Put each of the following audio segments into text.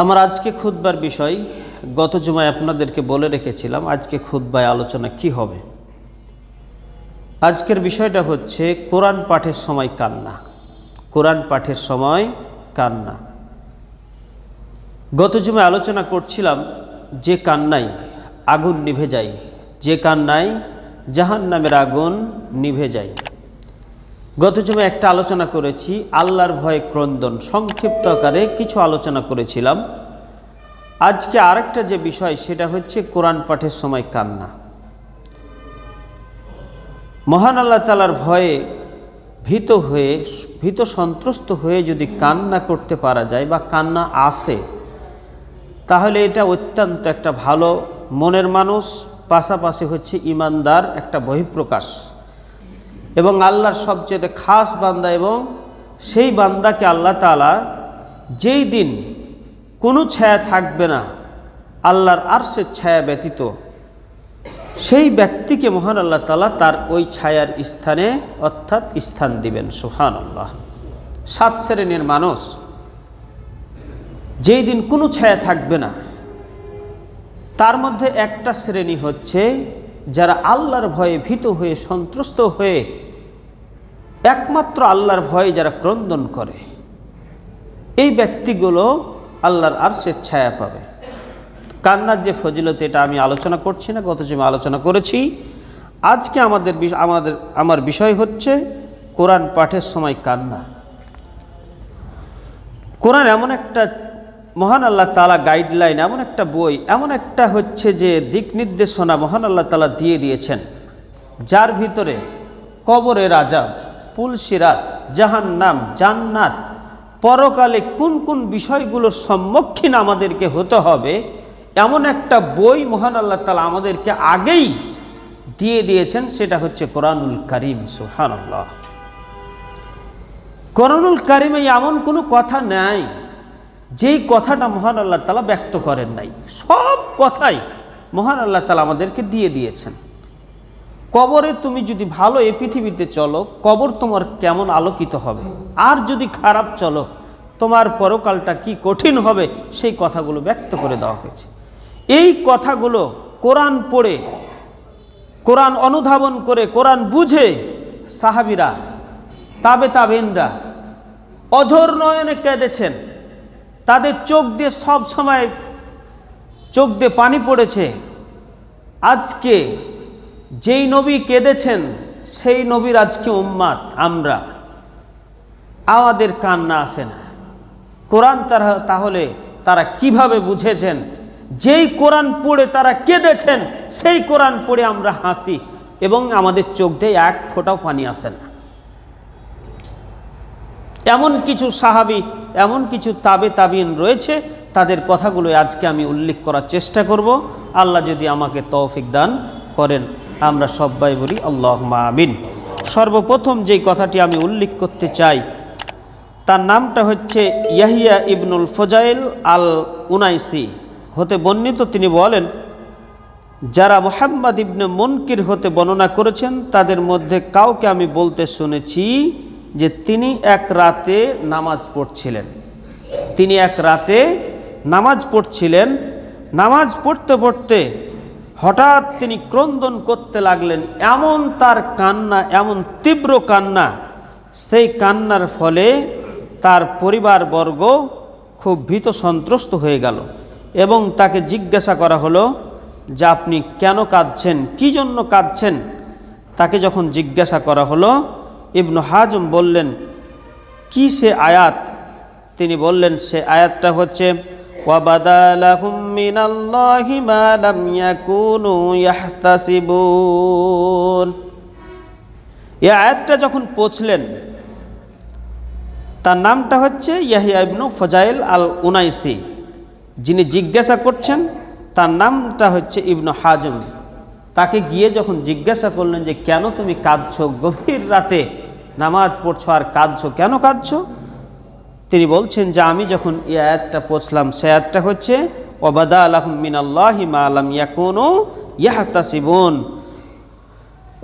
আমার আজকে খুদ্বার বিষয়, গত জুমায় আপনাদেরকে বলে রেখেছিলাম আজকে খুদ্বায় আলোচনা কি হবে। আজকের বিষয়টা হচ্ছে কোরআন পাঠের সময় কান্না। কোরআন পাঠের সময় কান্না। গত জুমায় আলোচনা করছিলাম যে কান্নায় আগুন নিভে যায়, যে কান্নায় জাহান নামের আগুন নিভে যায়। গত জুমায় একটা আলোচনা করেছি, আল্লাহর ভয়ে ক্রন্দন। সংক্ষিপ্ত আকারে কিছু আলোচনা করেছিলাম। আজকে আরেকটা যে বিষয়, সেটা হচ্ছে কোরআন পাঠের সময় কান্না। মহান আল্লাহ তালার ভয়ে ভীত হয়ে, ভীত সন্ত্রস্ত হয়ে যদি কান্না করতে পারা যায় বা কান্না আসে, তাহলে এটা অত্যন্ত একটা ভালো মনের মানুষ, পাশাপাশি হচ্ছে ইমানদার একটা বহিঃপ্রকাশ। এবং আল্লাহর সবচেয়ে খাস বান্দা এবং সেই বান্দাকে আল্লাহ তালা যেই দিন কোনো ছায়া থাকবে না, আল্লাহর আরশের ছায়া ব্যতীত, সেই ব্যক্তিকে মহান আল্লাহ তালা তার ওই ছায়ার স্থানে অর্থাৎ স্থান দিবেন। সুহান আল্লাহ সাত শ্রেণির মানুষ যেই দিন কোনো ছায়া থাকবে না, তার মধ্যে একটা শ্রেণি হচ্ছে যারা আল্লাহর ভয়ে ভীত হয়ে সন্ত্রস্ত হয়ে একমাত্র আল্লাহর ভয়ে যারা ক্রন্দন করে, এই ব্যক্তিগুলো আল্লাহর আরশের ছায়া পাবে। কান্নার যে ফজিলত, এটা আমি আলোচনা করছি না, গত সময় আলোচনা করেছি। আজকে আমাদের আমাদের, আমার বিষয় হচ্ছে কোরআন পাঠের সময় কান্না। কোরআন এমন একটা মহান আল্লাহ তালা গাইডলাইন, এমন একটা বই, এমন একটা হচ্ছে যে দিক নির্দেশনা মহান আল্লাহ তালা দিয়ে দিয়েছেন, যার ভিতরে কবরের আজাব পুলসিরাত জাহান্নাম, জান্নাত। পরকালে কোন কোন বিষয়গুলোর সম্মুখীন আমাদেরকে হতে হবে, এমন একটা বই মহান আল্লাহ তালা আমাদেরকে আগেই দিয়ে দিয়েছেন, সেটা হচ্ছে কোরআনুল করিম সুহান আল্লাহ কোরআনুল কারিমে এমন কোনো কথা নাই, যেই কথাটা মহান আল্লাহ তালা ব্যক্ত করেন নাই। সব কথাই মহান আল্লাহ তালা আমাদেরকে দিয়ে দিয়েছেন। কবরে তুমি যদি ভালো এ পৃথিবীতে চলো, কবর তোমার কেমন আলোকিত হবে? আর যদি খারাপ চলো, তোমার পরকালটা কি কঠিন হবে? সেই কথাগুলো ব্যক্ত করে দেওয়া হয়েছে। এই কথাগুলো কোরআন পড়ে, কোরআন অনুধাবন করে, কোরআন বুঝে সাহাবিরা তাবে তাবেনরা অঝোর নয়নে কেঁদেছেন। তাদের চোখ দিয়ে সব সময় চোখ দিয়ে পানি পড়েছে। আজকে যেই নবী কেঁদেছেন, সেই নবীর আজকে উম্মাদ, আমরা। আমাদের কান্না আসে না। কোরআন তারা তাহলে তারা কীভাবে বুঝেছেন? যেই কোরআন পড়ে তারা কেঁদেছেন, সেই কোরআন পড়ে আমরা হাসি এবং আমাদের চোখ দিয়ে এক ফোঁটাও পানি আসে না। এমন কিছু সাহাবি, এমন কিছু তাবে তাবিন রয়েছে, তাদের কথাগুলো আজকে আমি উল্লেখ করার চেষ্টা করব। আল্লাহ যদি আমাকে তৌফিক দান করেন। আমরা সবাই বলি আল্লাহ আমিন। সর্বপ্রথম যেই কথাটি আমি উল্লেখ করতে চাই, তার নামটা হচ্ছে ইয়াহিয়া ইবনুল ফজাইল আল উনাইসি হতে বর্ণিত তিনি বলেন, যারা মোহাম্মদ ইবনে মনকির হতে বর্ণনা করেছেন, তাদের মধ্যে কাউকে আমি বলতে শুনেছি যে তিনি এক রাতে নামাজ পড়ছিলেন। তিনি এক রাতে নামাজ পড়ছিলেন। নামাজ পড়তে পড়তে হঠাৎ তিনি ক্রন্দন করতে লাগলেন, এমন তার কান্না, এমন তীব্র কান্না। সেই কান্নার ফলে তার পরিবারবর্গ খুব ভীত সন্ত্রস্ত হয়ে গেল এবং তাকে জিজ্ঞাসা করা হলো, যে আপনি কেন কাঁদছেন? কী জন্য কাঁদছেন? তাকে যখন জিজ্ঞাসা করা হলো, ইবনু হাজম বললেন, কি সে আয়াত? তিনি বললেন, সে আয়াতটা হচ্ছে وَبَدَا لَهُم مِّنَ اللَّهِ مَا لَمْ يَكُونُوا يَحْتَسِبُونَ এই আয়াতটা যখন পৌঁছলেন তার নামটা হচ্ছে ইয়াহিয়া ইবনু ফজাইল আল উনাইসি যিনি জিজ্ঞাসা করছেন তার নামটা হচ্ছে ইবনু হাজম তাকে গিয়ে যখন জিজ্ঞাসা করলেন যে কেন তুমি কাঁদছো গভীর রাতে নামাজ পড়ছো আর কাঁদছো কেন কাঁদছো তিনি বলছেন যে আমি যখন এই আয়াতটা পড়ছিলাম সে আয়াতটা হচ্ছে, ওবাদা আলহম মিনাল্লাহি মা আলাম ইয়াকুনু ইয়াহতাসিবুন।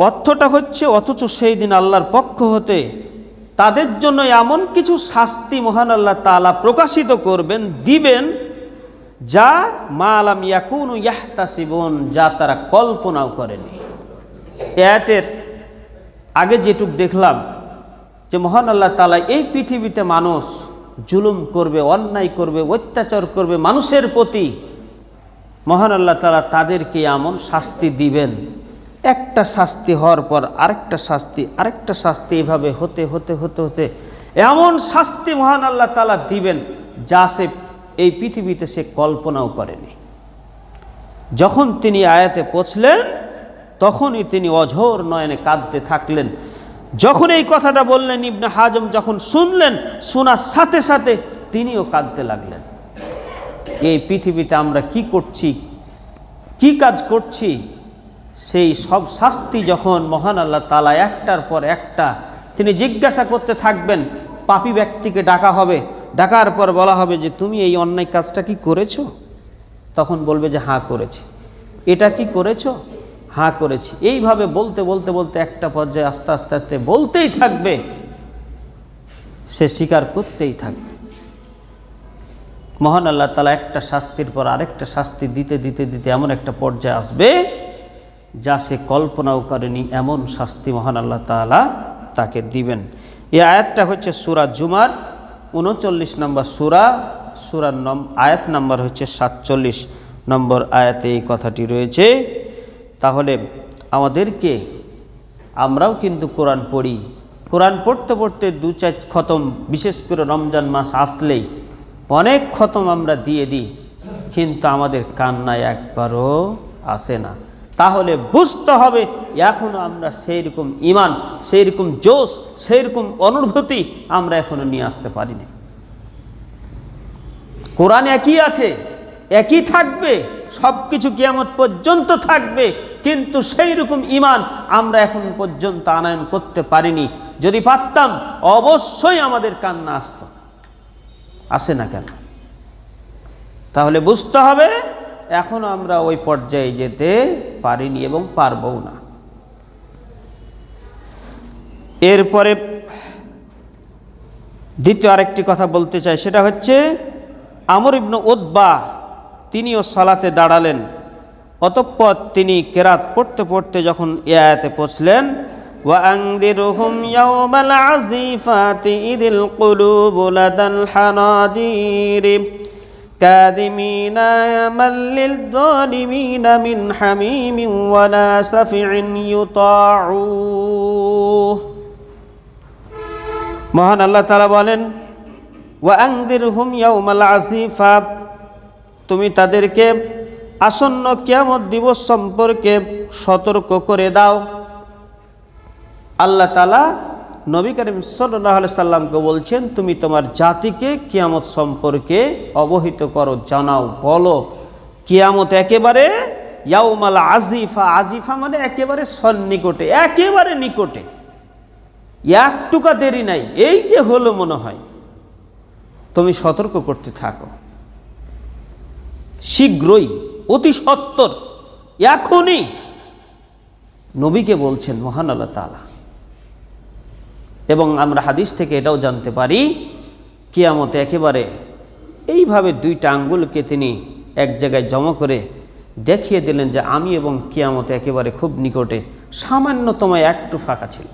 অর্থটা হচ্ছে, অথচ সেই দিন আল্লাহর পক্ষ হতে তাদের জন্য এমন কিছু শাস্তি মহান আল্লাহ তালা প্রকাশিত করবেন, দিবেন, যা মা আলম আলাম ইয়াকুন ইয়াহতাসিবন, যা তারা কল্পনাও করেনি। এয়াতের আগে যেটুক দেখলাম, যে মহান আল্লাহ তালা এই পৃথিবীতে মানুষ জুলুম করবে, অন্যায় করবে, অত্যাচার করবে মানুষের প্রতি, মহান আল্লাহ তালা তাদেরকে এমন শাস্তি দিবেন। একটা শাস্তি হওয়ার পর আরেকটা শাস্তি আরেকটা শাস্তি এভাবে হতে হতে হতে হতে এমন শাস্তি মহান আল্লাহ তালা দিবেন যা সে এই পৃথিবীতে সে কল্পনাও করেনি। যখন তিনি আয়াতে পৌঁছলেন, তখনই তিনি অঝোর নয়নে কাঁদতে থাকলেন। যখন এই কথাটা বললেন ইবনে হাজম, যখন শুনলেন, শোনার সাথে সাথে তিনিও কাঁদতে লাগলেন। এই পৃথিবীতে আমরা কি করছি, কি কাজ করছি, সেই সব শাস্তি যখন মহান আল্লাহ তালা একটার পর একটা তিনি জিজ্ঞাসা করতে থাকবেন, পাপী ব্যক্তিকে ডাকা হবে, ডাকার পর বলা হবে যে, তুমি এই অন্যায় কাজটা কি করেছ? তখন বলবে যে হাঁ করেছি। এটা কি করেছ? হাঁ করেছি। এইভাবে বলতে বলতে বলতে একটা পর্যায়ে আস্তে আস্তে আস্তে বলতেই থাকবে। সে স্বীকার করতেই থাকবে। মহান আল্লাহ তালা একটা শাস্তির পর আরেকটা শাস্তি দিতে দিতে দিতে এমন একটা পর্যায়ে আসবে, যা সে কল্পনাও করেনি এমন শাস্তি মহান আল্লাহ তালা তাকে দিবেন। এই আয়াতটা হচ্ছে সুরা জুমার উনচল্লিশ নম্বর সুরা, সুরার নম, আয়াত নম্বর হচ্ছে সাতচল্লিশ নম্বর আয়াতে এই কথাটি রয়েছে তাহলে আমাদেরকে, আমরাও কিন্তু কোরআন পড়ি। কোরআন পড়তে পড়তে দু চার খতম, বিশেষ করে রমজান মাস আসলেই অনেক খতম আমরা দিয়ে দিই, কিন্তু আমাদের কান্নায় একবারও আসে না। তাহলে বুঝতে হবে এখনও আমরা সেই রকম ইমান সেই রকম জোশ সেই রকম অনুভূতি আমরা এখনও নিয়ে আসতে পারিনি। কোরআন একই আছে একই থাকবে, সব কিছু কিয়ামত পর্যন্ত থাকবে, কিন্তু সেই রকম ইমান আমরা এখন পর্যন্ত আনয়ন করতে পারিনি। যদি পারতাম, অবশ্যই আমাদের কান্না আসত। আসে না কেন? তাহলে বুঝতে হবে, এখন আমরা ওই পর্যায়ে যেতে পারিনি এবং পারবও না। এরপরে দ্বিতীয় আরেকটি কথা বলতে চাই, সেটা হচ্ছে আমর ইবনু উদ্বা তিনিও সালাতে দাঁড়ালেন অতঃপর তিনি কেরাত পড়তে পড়তে যখন এ আয়াতে পৌঁছলেন وأنذرهم يوم العزيفات إذ القلوب لدى الحناجير كاذمين من للظالمين من حميم ولا سفع يطاعوه মহান আল্লাহ তালা বলেন ওয়াংদির হুম ইয়াউমাল আসিফা তুমি তাদেরকে আসন্ন কিয়ামত দিবস সম্পর্কে সতর্ক করে দাও। আল্লাহ তালা নবী করিম সাল্লাহ সাল্লামকে বলছেন, তুমি তোমার জাতিকে কিয়ামত সম্পর্কে অবহিত করো, জানাও, বলো। কিয়ামত একেবারে ইয়াউমাল আজিফা আজিফা মানে একেবারে সন্নিকটে, একেবারে নিকটে। একটুকা দেরি নাই, এই যে হলো মনে হয়। তুমি সতর্ক করতে থাকো। শীঘ্রই, অতি সত্তর এখনই নবীকে বলছেন, মহান আল্লাহ তালা এবং আমরা হাদিস থেকে এটাও জানতে পারি, কিয়ামতে একেবারে এইভাবে দুইটা আঙ্গুলকে তিনি এক জায়গায় জমা করে দেখিয়ে দিলেন যে আমি এবং কিয়ামতে একেবারে খুব নিকটে সামান্যতম একটু ফাঁকা ছিল।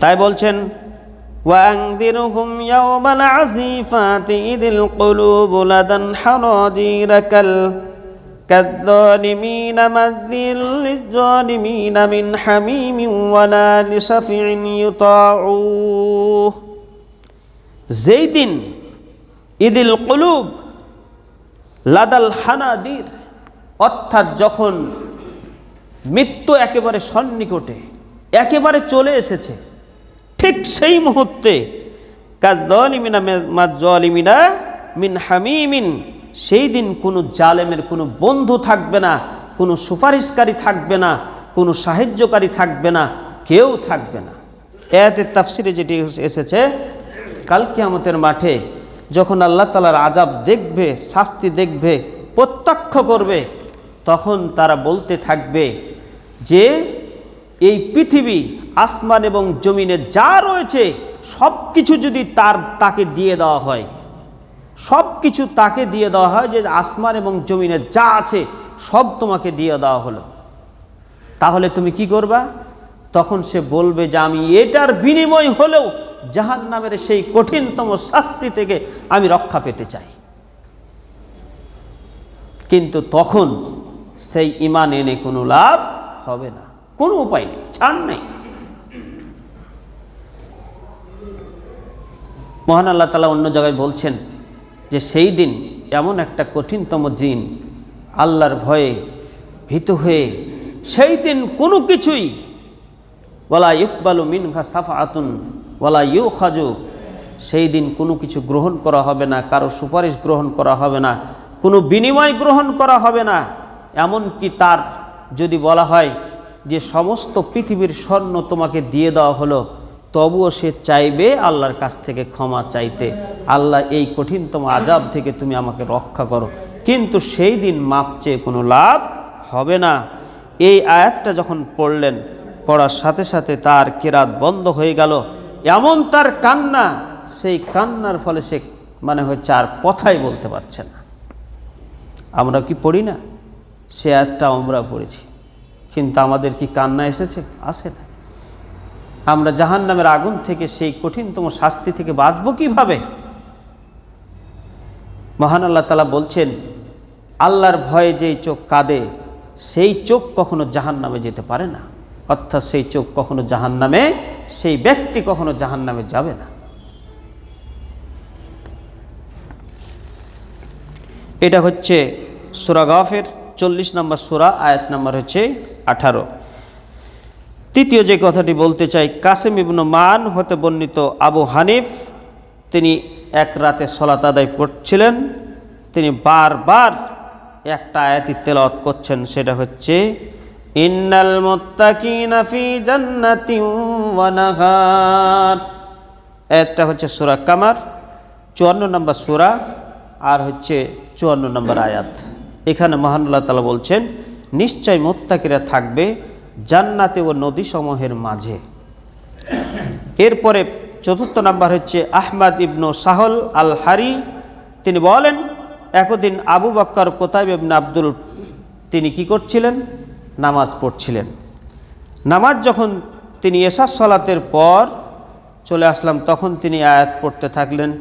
তাই বলছেন وأنذرهم يوم العزيفات إذ القلوب لدى الحناجر كال- كالظالمين مذل للظالمين من حميم ولا لشفع يطاعوه যেই দিন ঈদিল কলুব লাদাল হানাদির অর্থাৎ যখন মৃত্যু একেবারে সন্নিকটে একেবারে চলে এসেছে ঠিক সেই মুহূর্তে কাজলিমিনা মিন হামিমিন, সেই দিন কোনো জালেমের কোনো বন্ধু থাকবে না, কোনো সুপারিশকারী থাকবে না, কোনো সাহায্যকারী থাকবে না, কেউ থাকবে না। এতে তাফসিরে যেটি এসেছে কালকে কিয়ামতের মাঠে যখন আল্লাহ তালার আজাব দেখবে, শাস্তি দেখবে, প্রত্যক্ষ করবে, তখন তারা বলতে থাকবে যে এই পৃথিবী, আসমান এবং জমিনে যা রয়েছে সব কিছু যদি তার, তাকে দিয়ে দেওয়া হয় সব কিছু তাকে দিয়ে দেওয়া হয় যে আসমান এবং জমিনে যা আছে, সব তোমাকে দিয়ে দেওয়া হলো। তাহলে তুমি কি করবা? তখন সে বলবে যে আমি এটার বিনিময় হলেও জাহান নামের সেই কঠিনতম শাস্তি থেকে আমি রক্ষা পেতে চাই। কিন্তু তখন সেই ইমান এনে কোনো লাভ হবে না। কোনো উপায় নেই, ছাড় নেই। মহান আল্লাহ তালা অন্য জায়গায় বলছেন যে সেই দিন এমন একটা কঠিনতম দিন, আল্লাহর ভয়ে ভীত হয়ে সেই দিন কোনো কিছুই OLA ইকবালু Minha Safa আতুন OLA you Khaju সেই দিন কোনো কিছু গ্রহণ করা হবে না, কারও সুপারিশ গ্রহণ করা হবে না, কোনো বিনিময় গ্রহণ করা হবে না, এমনকি তার যদি বলা হয় যে সমস্ত পৃথিবীর স্বর্ণ তোমাকে দিয়ে দেওয়া হলো, তবুও সে চাইবে আল্লাহর কাছ থেকে ক্ষমা চাইতে। আল্লাহ এই কঠিনতম আজাব থেকে তুমি আমাকে রক্ষা করো। কিন্তু সেই দিন মাপ চেয়ে কোনো লাভ হবে না। এই আয়াতটা যখন পড়লেন, পড়ার সাথে সাথে তার কেরাত বন্ধ হয়ে গেল। এমন তার কান্না, সেই কান্নার ফলে সে মানে হচ্ছে আর কথাই বলতে পারছে না। আমরা কি পড়ি না? সে আয়াতটা আমরা পড়েছি। কিন্তু আমাদের কি কান্না এসেছে? আসে না আমরা জাহান নামের আগুন থেকে সেই কঠিনতম শাস্তি থেকে বাঁচব কীভাবে? মহান আল্লাহ তালা বলছেন, আল্লাহর ভয়ে যেই চোখ কাঁদে, সেই চোখ কখনো জাহান নামে যেতে পারে না। অর্থাৎ সেই চোখ কখনো জাহান নামে সেই ব্যক্তি কখনো জাহান নামে যাবে না। এটা হচ্ছে সুরা গফের। চল্লিশ নম্বর সুরা, আয়াত নম্বর হচ্ছে আঠারো। তৃতীয় যে কথাটি বলতে চাই, কাসেম ইবনু মান হতে বর্ণিত আবু হানিফ, তিনি এক রাতে সলাত আদায় করছিলেন। তিনি বারবার একটা আয়াতি তেলাওয়াত করছেন, সেটা হচ্ছে, ইন্নাল ফি একটা হচ্ছে সূরা কামার, চুয়ান্ন নম্বর সূরা, আর হচ্ছে চুয়ান্ন নম্বর আয়াত। এখানে মহানুল্লাহ তালা বলছেন, নিশ্চয় মোত্তাকিরা থাকবে জান্নাতে ও নদীসমূহের মাঝে। এরপরে চতুর্থ নাম্বার হচ্ছে আহমাদ ইবনু সাহল আল হারি তিনি বলেন, একদিন আবু বক্কর কোতাইব ইবনে আব্দুল তিনি কি করছিলেন? নামাজ পড়ছিলেন। নামাজ যখন তিনি এশার সলাতের পর চলে আসলাম তখন তিনি আয়াত পড়তে থাকলেন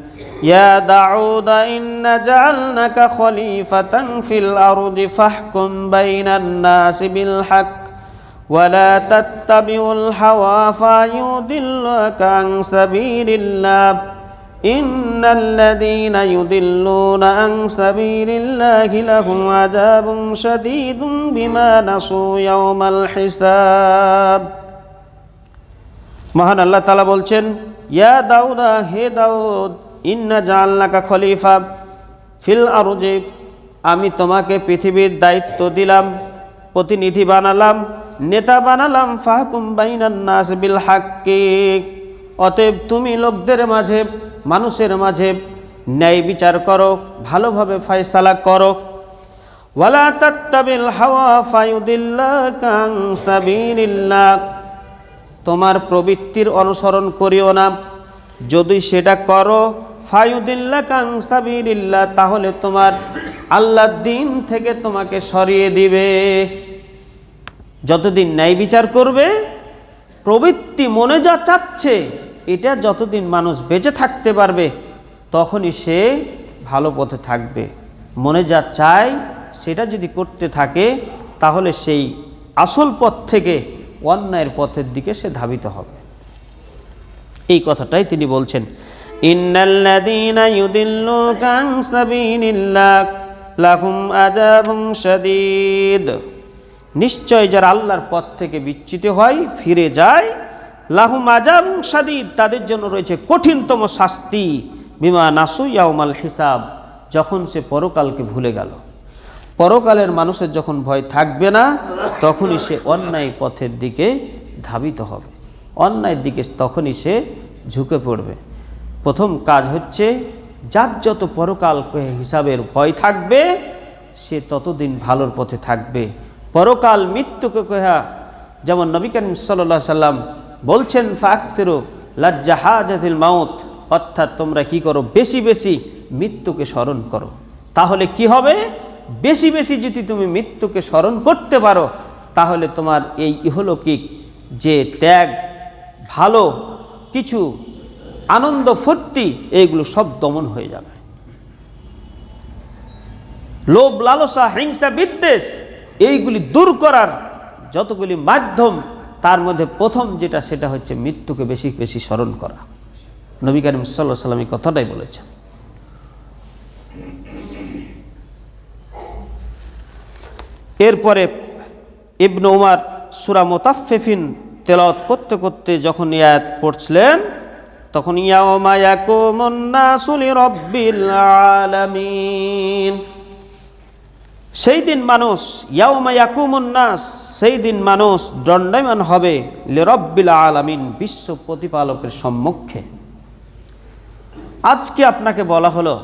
ইয়া দাউদা ইন্না জাআলনাকা খলিফাতান ফিল আরদি ফাহকুম বাইনান নাসি বিল হক ولا تتبعوا الهوى فيضلك عن سبيل الله إن الذين يضلون عن سبيل الله لهم عذاب شديد بما نسوا يوم الحساب মহান আল্লাহ তালা বলছেন, ইয়া দাউদা, হে দাউদ, ইন্না জাআলনাকা খলিফা, ফিল আরজে, আমি তোমাকে পৃথিবীর দায়িত্ব দিলাম, প্রতিনিধি বানালাম, নেতা বানালাম, ফাহকুম বাইনান নাস বিল হাক্কি, অতএব তুমি লোকদের মাঝে, মানুষের মাঝে ন্যায় বিচার করো, ভালোভাবে ফয়সালা করো। ওয়ালা তাত্তাবিল হাওয়া ফায়ুদিল্লাকা কাং সাবিলিল্লাহ। তোমার প্রবৃত্তির অনুসরণ করিও না। যদি সেটা করো ফায়ুদিল্লা কাংসাবিল্লা তাহলে তোমার আল্লাহ দিন থেকে তোমাকে সরিয়ে দিবে। যতদিন ন্যায় বিচার করবে, প্রবৃত্তি মনে যা চাচ্ছে, এটা যতদিন মানুষ বেঁচে থাকতে পারবে, তখনই সে ভালো পথে থাকবে। মনে যা চায়, সেটা যদি করতে থাকে, তাহলে সেই আসল পথ থেকে অন্যায়ের পথের দিকে সে ধাবিত হবে। এই কথাটাই তিনি বলছেন নিশ্চয় যারা আল্লাহর পথ থেকে বিচ্যুত হয়, ফিরে যায়, লাহুম আযাবুন শাদীদ, তাদের জন্য রয়েছে কঠিনতম শাস্তি, বিমা নাসু ইয়াউমাল হিসাব, যখন সে পরকালকে ভুলে গেল। পরকালের মানুষের যখন ভয় থাকবে না, তখনই সে অন্যায় পথের দিকে ধাবিত হবে। অন্যায়ের দিকে তখনই সে ঝুঁকে পড়বে। প্রথম কাজ হচ্ছে, যার যত পরকাল হিসাবের ভয় থাকবে, সে ততদিন ভালোর পথে থাকবে। পরকাল মৃত্যুকে কেহা যেমন নবী করিম সাল্লাহ সাল্লাম বলছেন, ফাকসেরো লজ্জাহাজাতিল মাউত অর্থাৎ তোমরা কি করো, বেশি বেশি মৃত্যুকে স্মরণ করো। তাহলে কি হবে? বেশি বেশি যদি তুমি মৃত্যুকে স্মরণ করতে পারো, তাহলে তোমার এই ইহলৌকিক যে ত্যাগ, ভালো কিছু, আনন্দ, ফুর্তি এইগুলো সব দমন হয়ে যাবে। লোভ, লালসা, হিংসা, বিদ্বেষ, এইগুলি দূর করার যতগুলি মাধ্যম, তার মধ্যে প্রথম যেটা, সেটা হচ্ছে মৃত্যুকে বেশি বেশি স্মরণ করা। নবী করিম সাল্লাহ সাল্লাম কথাটাই বলেছেন। এরপরে ইবনু উমার সুরা মোতাফেফিন তেলাওয়াত করতে করতে যখন ইয়াত পড়ছিলেন, তখন সেই দিন মানুষ, ইয়াউমা ইয়াকুমুন নাস, সেই দিন মানুষ দণ্ডায়মান হবে লিরাব্বিল আলামিন, বিশ্ব প্রতিপালকের সম্মুখে। আজকে আপনাকে বলা হলো,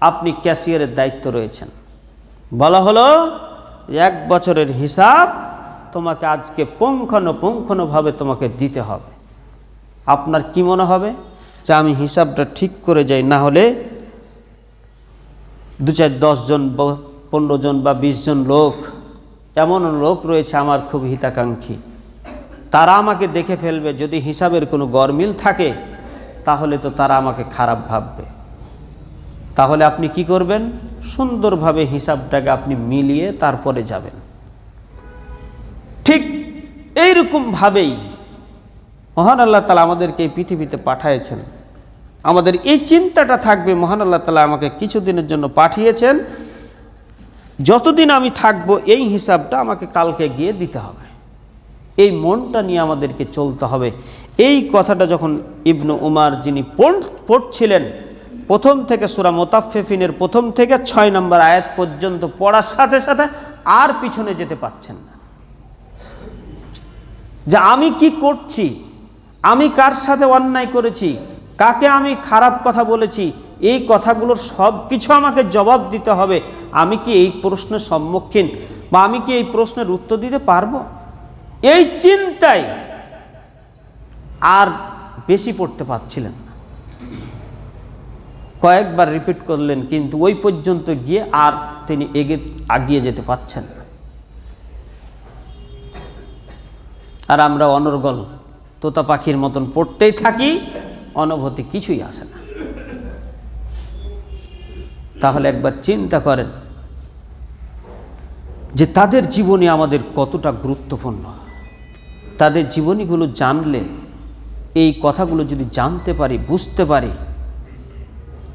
আপনি ক্যাশিয়ারের দায়িত্ব রয়েছেন। বলা হলো এক বছরের হিসাব তোমাকে আজকে পুঙ্খানুপুঙ্খানুভাবে তোমাকে দিতে হবে। আপনার কি মনে হবে? যে আমি হিসাবটা ঠিক করে যাই, না হলে দু চার দশজন পনেরো জন বা বিশ জন লোক, এমন লোক রয়েছে আমার খুব হিতাকাঙ্ক্ষী। তারা আমাকে দেখে ফেলবে, যদি হিসাবের কোনো গরমিল থাকে, তাহলে তো তারা আমাকে খারাপ ভাববে। তাহলে আপনি কি করবেন? সুন্দরভাবে হিসাবটাকে আপনি মিলিয়ে তারপরে যাবেন। ঠিক এইরকমভাবেই মহান আল্লাহ তালা আমাদেরকে এই পৃথিবীতে পাঠিয়েছেন। আমাদের এই চিন্তাটা থাকবে, মহান আল্লাহ তালা আমাকে কিছুদিনের জন্য পাঠিয়েছেন। যতদিন আমি থাকব, এই হিসাবটা আমাকে কালকে গিয়ে দিতে হবে। এই মনটা নিয়ে আমাদেরকে চলতে হবে। এই কথাটা যখন ইবনু উমার যিনি পড়ছিলেন প্রথম থেকে সুরা মোতাফেফিনের প্রথম থেকে ছয় নম্বর আয়াত পর্যন্ত পড়ার সাথে সাথে আর পিছনে যেতে পাচ্ছেন না। যে আমি কি করছি? আমি কার সাথে অন্যায় করেছি? কাকে আমি খারাপ কথা বলেছি? এই কথাগুলোর সব কিছু আমাকে জবাব দিতে হবে। আমি কি এই প্রশ্নের সম্মুখীন বা আমি কি এই প্রশ্নের উত্তর দিতে পারব? এই চিন্তায় আর বেশি পড়তে পারছিলেন কয়েকবার রিপিট করলেন, কিন্তু ওই পর্যন্ত গিয়ে আর তিনি এগে আগিয়ে যেতে পারছেন না। আর আমরা অনর্গল তোতা পাখির মতন পড়তেই থাকি অনুভূতি কিছুই আসে না। তাহলে একবার চিন্তা করেন যে তাদের জীবনী আমাদের কতটা গুরুত্বপূর্ণ। তাদের জীবনীগুলো জানলে, এই কথাগুলো যদি জানতে পারি, বুঝতে পারি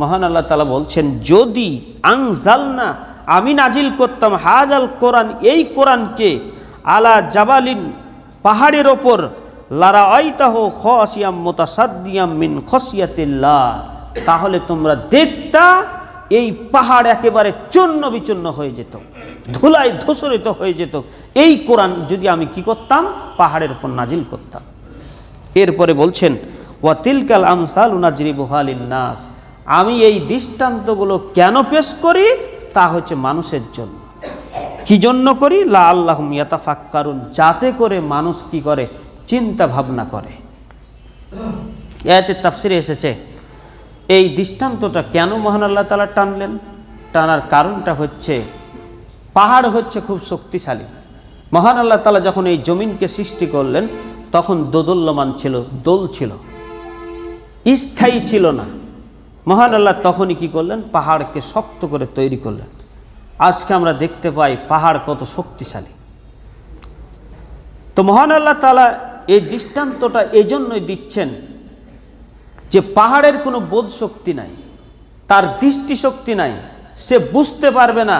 মহান আল্লাহ তালা বলছেন, যদি আংজালনা আমি নাজিল করতাম হাজাল কোরআন, এই কোরআনকে আলা জাবালিন, পাহাড়ের ওপর লারা আইতাহ খসিয়াম মোতাসাদ্দিয়াম মিন খসিয়াতিল্লাহ তাহলে তোমরা দেখতা এই পাহাড় একেবারে চূর্ণ বিচূর্ণ হয়ে যেত, ধুলায় ধূসরিত হয়ে যেত। এই কোরআন যদি আমি কি করতাম? পাহাড়ের উপর নাজিল করতাম। এরপরে বলছেন, ওয়া তিলকাল আমসাল উনাজরিবু হালিন নাস। আমি এই দৃষ্টান্তগুলো কেন পেশ করি? তা হচ্ছে মানুষের জন্য। কি জন্য করি? লা আল্লাহ কারণ যাতে করে মানুষ কি করে? চিন্তা ভাবনা করে। এতে তাফসিরে এসেছে, এই দৃষ্টান্তটা কেন মহান আল্লাহ তালা টানলেন? টানার কারণটা হচ্ছে, পাহাড় হচ্ছে খুব শক্তিশালী। মহান আল্লাহ তালা যখন এই জমিনকে সৃষ্টি করলেন, তখন দোদল্যমান ছিল, দোল ছিল। স্থায়ী ছিল না। মহান আল্লাহ তখনই কি করলেন? পাহাড়কে শক্ত করে তৈরি করলেন। আজকে আমরা দেখতে পাই পাহাড় কত শক্তিশালী। তো মহান আল্লাহ তালা এই দৃষ্টান্তটা এই জন্যই দিচ্ছেন যে পাহাড়ের কোনো বোধ শক্তি নাই, তার দৃষ্টিশক্তি নাই, সে বুঝতে পারবে না,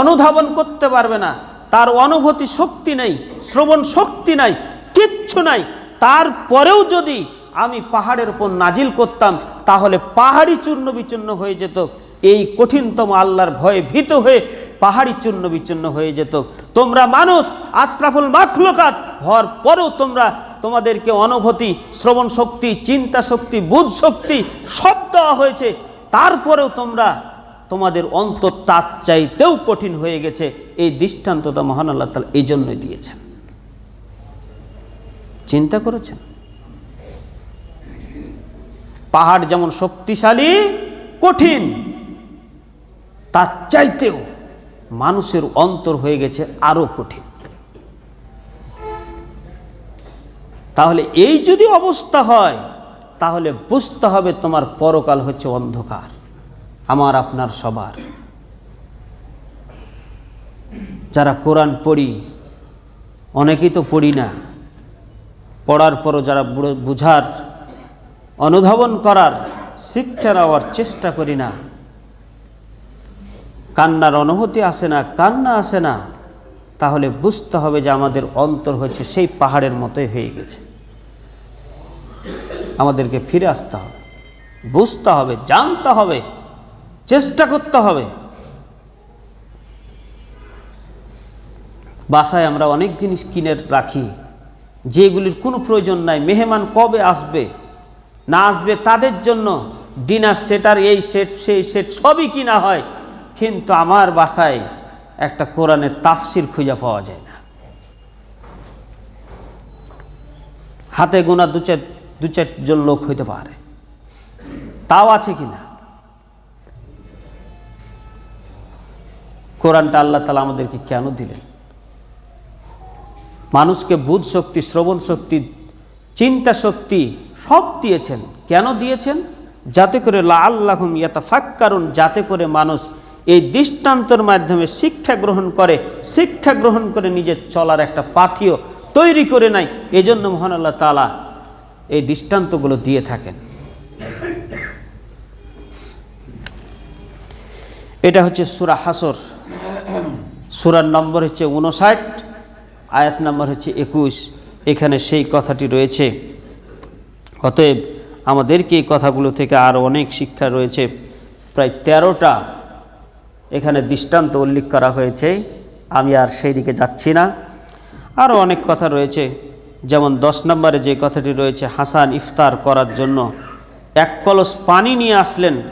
অনুধাবন করতে পারবে না, তার অনুভূতি শক্তি নেই, শ্রবণ শক্তি নাই, কিচ্ছু নাই, তারপরেও যদি আমি পাহাড়ের উপর নাজিল করতাম, তাহলে পাহাড়ি চূর্ণ বিচূর্ণ হয়ে যেত। এই কঠিনতম আল্লাহর ভয়ে ভীত হয়ে পাহাড়ি চূর্ণ বিচূর্ণ হয়ে যেত। তোমরা মানুষ, আশরাফুল মাখলুকাত, হওয়ার পরেও তোমরা তোমাদেরকে অনুভূতি শ্রবণ শক্তি, চিন্তা শক্তি, বুধ শক্তি সব দেওয়া হয়েছে। তারপরেও তোমরা তোমাদের অন্তর তার চাইতেও কঠিন হয়ে গেছে। এই দৃষ্টান্তটা মহান আল্লাহ তালা এই জন্যই দিয়েছেন। চিন্তা করেছেন? পাহাড় যেমন শক্তিশালী, কঠিন, তার চাইতেও মানুষের অন্তর হয়ে গেছে আরও কঠিন। তাহলে এই যদি অবস্থা হয়, তাহলে বুঝতে হবে তোমার পরকাল হচ্ছে অন্ধকার, আমার আপনার সবার। যারা কোরআন পড়ি, অনেকেই তো পড়ি না, পড়ার পরও যারা বুঝার অনুধাবন করার, শিক্ষা নেওয়ার চেষ্টা করি না। কান্নার অনুভূতি আসে না, কান্না আসে না। তাহলে বুঝতে হবে যে আমাদের অন্তর হচ্ছে সেই পাহাড়ের মতোই হয়ে গেছে। আমাদেরকে ফিরে আসতে হবে। বুঝতে হবে, জানতে হবে, চেষ্টা করতে হবে। বাসায় আমরা অনেক জিনিস কিনে রাখি, যেগুলির কোনো প্রয়োজন নাই। মেহমান কবে আসবে? না আসবে তাদের জন্য। ডিনার সেটার এই সেট, সেই সেট সবই কিনা হয়। কিন্তু আমার বাসায় একটা কোরআনের তাফসির খুঁজে পাওয়া যায় না। হাতে গোনা দু চার, দু চারজন লোক হইতে পারে। তাও আছে কি না কোরআনটা আল্লাহ তালা আমাদেরকে কেন দিলেন? মানুষকে বুধ শক্তি, শ্রবণ শক্তি, চিন্তা শক্তি সব দিয়েছেন। কেন দিয়েছেন? যাতে করে লা আল্লাহম ইয়াতা কারণ যাতে করে মানুষ এই দৃষ্টান্তর মাধ্যমে শিক্ষা গ্রহণ করে, শিক্ষা গ্রহণ করে নিজের চলার একটা পাথিও তৈরি করে নাই এজন্য মহান আল্লাহ তালা এই দৃষ্টান্তগুলো দিয়ে থাকেন। এটা হচ্ছে সুরা হাসর। সুরার নম্বর হচ্ছে উনষাট আয়াত নম্বর হচ্ছে একুশ। এখানে সেই কথাটি রয়েছে। অতএব আমাদেরকে এই কথাগুলো থেকে আরও অনেক শিক্ষা রয়েছে। প্রায় তেরোটা এখানে দৃষ্টান্ত উল্লেখ করা হয়েছে। আমি আর সেই দিকে যাচ্ছি না। আরও অনেক কথা রয়েছে। যেমন দশ নম্বরে যে কথাটি রয়েছে, হাসান ইফতার করার জন্য এক কলস পানি নিয়ে আসলেন,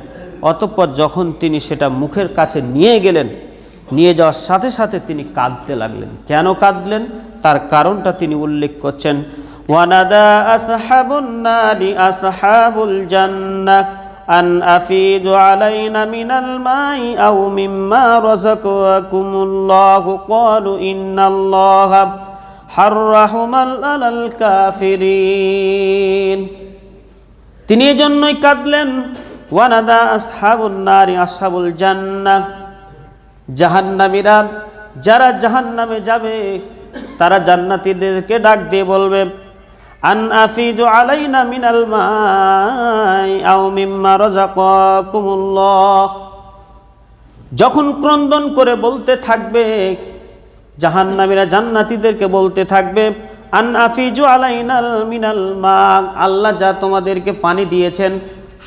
অতঃপর যখন তিনি সেটা মুখের কাছে নিয়ে গেলেন, নিয়ে যাওয়ার সাথে সাথে তিনি কাঁদতে লাগলেন। কেন কাঁদলেন? তার কারণটা তিনি উল্লেখ করছেন ওয়ানাদা আসহাবুন নারি আসহাবুল জান্নাহ আন আফিদু আলাইনা মিনাল মাই আও মিম্মা রাযাকাকুমুল্লাহু ক্বালু ইন্নাল্লাহা হাররাহুমাল আলাল কাফিরিন। তিনি এজন্যই কাঁদলেন, ওয়ানাদা আসহাবুন নারি আসহাবুল জান্নাহ। জাহান্নামীরা যারা জাহান্নামে যাবে, তারা জান্নাতীদেরকে ডাক দিয়ে বলবে আন আফিজু আলাইনা মিনাল মাই আও মিম্মা রাযাকাকুমুল্লাহ। যখন ক্রন্দন করে বলতে থাকবে, জাহান্নামীরা জান্নাতীদেরকে বলতে থাকবে, আন আফিজু আলাইনাল মিনাল মা আল্লাহ যা তোমাদেরকে পানি দিয়েছেন,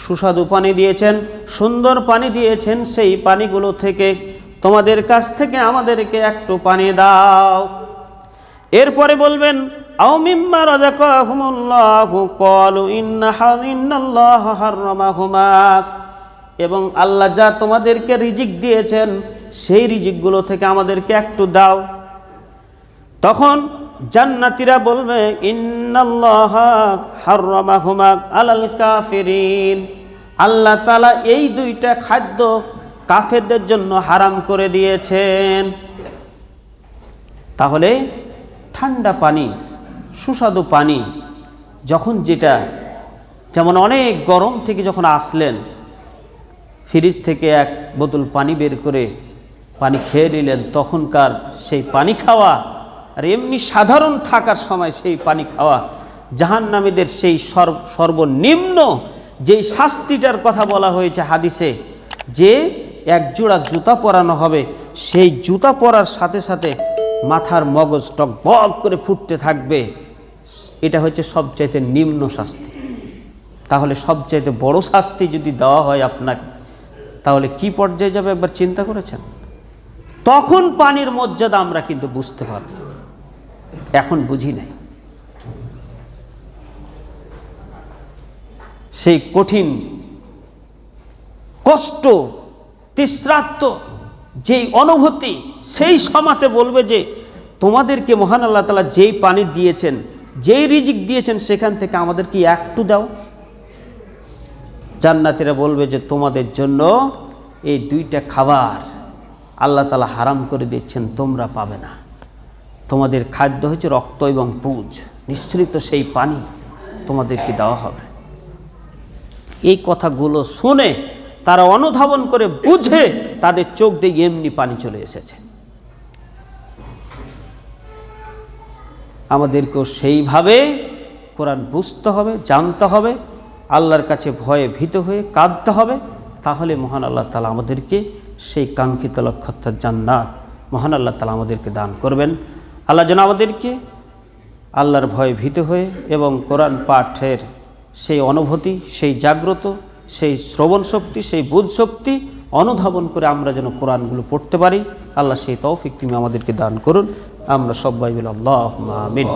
সুস্বাদু পানি দিয়েছেন, সুন্দর পানি দিয়েছেন, সেই পানিগুলো থেকে তোমাদের কাছ থেকে আমাদেরকে একটু পানি দাও। এরপরে বলবেন আও মিম্মা রাযাকাহুমুল্লাহু ক্বালু ইন্না ইন্নাল্লাহ হাররামাহুমা। এবং আল্লাহ যা তোমাদেরকে রিজিক দিয়েছেন, সেই রিজিকগুলো থেকে আমাদেরকে একটু দাও। তখন জান্নাতীরা বলবে আলাল কাফিরিন। আল্লাহ তালা এই দুইটা খাদ্য কাফেরদের জন্য হারাম করে দিয়েছেন। তাহলে ঠান্ডা পানি সুস্বাদু পানি, যখন যেটা যেমন অনেক গরম থেকে যখন আসলেন, ফ্রিজ থেকে এক বোতল পানি বের করে পানি খেয়ে নিলেন, তখনকার সেই পানি খাওয়া আর এমনি সাধারণ থাকার সময় সেই পানি খাওয়া জাহান্নামীদের সেই সর্ব, সর্বনিম্ন যেই শাস্তিটার কথা বলা হয়েছে হাদিসে, যে এক জোড়া জুতা পরানো হবে, সেই জুতা পরার সাথে সাথে মাথার মগজ টক বক করে ফুটতে থাকবে। এটা হচ্ছে সবচাইতে নিম্ন শাস্তি। তাহলে সবচাইতে বড় শাস্তি যদি দেওয়া হয় আপনাকে, তাহলে কি পর্যায়ে যাবে একবার চিন্তা করেছেন? তখন পানির মর্যাদা আমরা কিন্তু বুঝতে পারব। এখন বুঝি নাই। সেই কঠিন, কষ্ট তৃষ্ণার্ত যেই অনুভূতি সেই সমাতে বলবে যে, তোমাদেরকে মহান আল্লাহ তালা যেই পানি দিয়েছেন, যেই রিজিক দিয়েছেন, সেখান থেকে আমাদের কি একটু দাও। জান্নাতিরা বলবে যে, তোমাদের জন্য এই দুইটা খাবার আল্লাহ তালা হারাম করে দিচ্ছেন, তোমরা পাবে না। তোমাদের খাদ্য হচ্ছে রক্ত এবং পুজ। নিঃসৃত সেই পানি তোমাদেরকে দেওয়া হবে। এই কথাগুলো শুনে তারা অনুধাবন করে বুঝে তাদের চোখ দিয়ে এমনি পানি চলে এসেছে। আমাদেরকেও সেইভাবে কোরআন বুঝতে হবে, জানতে হবে, আল্লাহর কাছে ভয়ে ভীত হয়ে কাঁদতে হবে, তাহলে মহান আল্লাহ তালা আমাদেরকে সেই কাঙ্ক্ষিত লক্ষ্যত্যার জান্নাত মহান আল্লাহ তালা আমাদেরকে দান করবেন। আল্লাহ যেন আমাদেরকে আল্লাহর ভয়ে ভীত হয়ে এবং কোরআন পাঠের সেই অনুভূতি, সেই জাগ্রত, সেই শ্রবণ শক্তি, সেই বুধ শক্তি অনুধাবন করে আমরা যেন কোরআনগুলো পড়তে পারি। আল্লাহ সেই তৌফিক তুমি আমাদেরকে দান করুন। আমরা সবাই মিলে আল্লাহ আমিন